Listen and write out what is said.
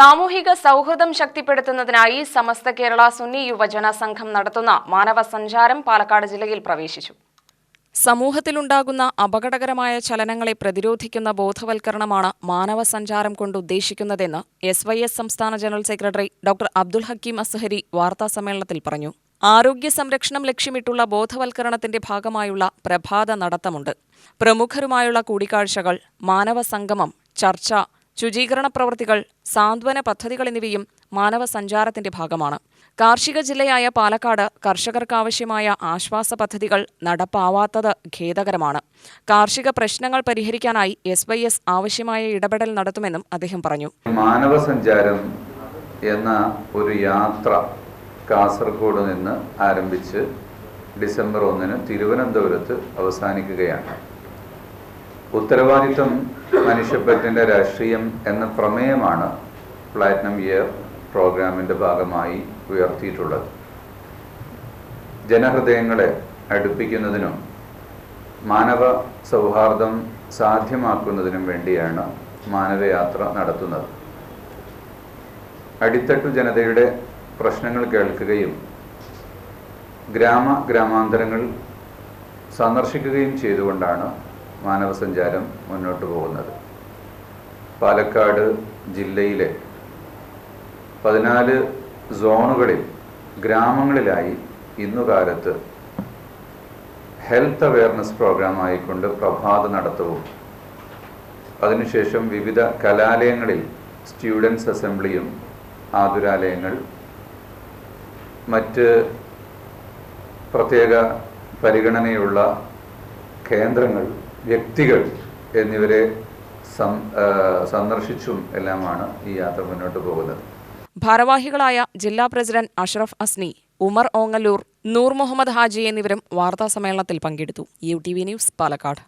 സാമൂഹിക സൗഹൃദം ശക്തിപ്പെടുത്തുന്നതിനായി സമസ്ത കേരള സുന്നി യുവജന സംഘം നടത്തുന്ന മാനവ സഞ്ചാരം പാലക്കാട് ജില്ലയിൽ പ്രവേശിച്ചു. സമൂഹത്തിലുണ്ടാകുന്ന അപകടകരമായ ചലനങ്ങളെ പ്രതിരോധിക്കുന്ന ബോധവൽക്കരണമാണ് മാനവ സഞ്ചാരം കൊണ്ട് ഉദ്ദേശിക്കുന്നതെന്ന് എസ് വൈ എസ് സംസ്ഥാന general secretary doctor Abdul Hakeem Azhari വാർത്താസമ്മേളനത്തിൽ പറഞ്ഞു. ആരോഗ്യ സംരക്ഷണം ലക്ഷ്യമിട്ടുള്ള ബോധവൽക്കരണത്തിന്റെ ഭാഗമായുള്ള പ്രഭാത നടത്തമുണ്ട്. പ്രമുഖരുമായുള്ള കൂടിക്കാഴ്ചകൾ മാനവ സംഗമം ചർച്ച ശുചീകരണ പ്രവൃത്തികൾ സാന്ത്വന പദ്ധതികൾ എന്നിവയും മാനവ സഞ്ചാരത്തിന്റെ ഭാഗമാണ്. കാർഷിക ജില്ലയായ പാലക്കാട് കർഷകർക്കാവശ്യമായ ആശ്വാസ പദ്ധതികൾ നടപ്പാവാത്തത് ഖേദകരമാണ്. കാർഷിക പ്രശ്നങ്ങൾ പരിഹരിക്കാനായി എസ് വൈ എസ് ആവശ്യമായ ഇടപെടൽ നടത്തുമെന്നും അദ്ദേഹം പറഞ്ഞു. മാനവ സഞ്ചാരം എന്ന ഒരു യാത്ര കാസർഗോഡ് നിന്ന് ആരംഭിച്ച് ഡിസംബർ ഒന്നിന് തിരുവനന്തപുരത്ത് അവസാനിക്കുകയാണ്. ഉത്തരവാദിത്വം മനുഷ്യപ്പറ്റിന്റെ രാഷ്ട്രീയം എന്ന പ്രമേയമാണ് പ്ലാറ്റിനം ഇയർ പ്രോഗ്രാമിന്റെ ഭാഗമായി ഉയർത്തിയിട്ടുള്ളത്. ജനഹൃദയങ്ങളെ അടുപ്പിക്കുന്നതിനും മാനവ സൗഹാർദ്ദം സാധ്യമാക്കുന്നതിനും വേണ്ടിയാണ് മാനവയാത്ര നടത്തുന്നത്. അടിത്തട്ടു ജനതയുടെ പ്രശ്നങ്ങൾ കേൾക്കുകയും ഗ്രാമ ഗ്രാമാന്തരങ്ങൾ സന്ദർശിക്കുകയും ചെയ്തുകൊണ്ടാണ് മാനവസഞ്ചാരം മുന്നോട്ട് പോകുന്നത്. പാലക്കാട് ജില്ലയിലെ പതിനാല് സോണുകളിൽ ഗ്രാമങ്ങളിലായി ഇന്നുകാലത്ത് ഹെൽത്ത് അവയർനെസ് പ്രോഗ്രാം ആയിക്കൊണ്ട് പ്രഭാത നടത്തവും അതിനുശേഷം വിവിധ കലാലയങ്ങളിൽ സ്റ്റുഡൻസ് അസംബ്ലിയും ആതുരാലയങ്ങൾ മറ്റ് പ്രത്യേക പരിഗണനയുള്ള കേന്ദ്രങ്ങൾ വ്യക്തികൾ എന്നിവരെ സന്ദർശിച്ചും എല്ലാമാണ് ഈ യാത്ര മുന്നോട്ട് പോകുന്നത്. ഭാരവാഹികളായ ജില്ലാ പ്രസിഡന്റ് അഷ്റഫ് അസ്നി ഉമർ ഓങ്ങല്ലൂർ നൂർ മുഹമ്മദ് ഹാജി എന്നിവരും വാർത്താ സമ്മേളനത്തിൽ പങ്കെടുത്തു. U T V news Palakkad.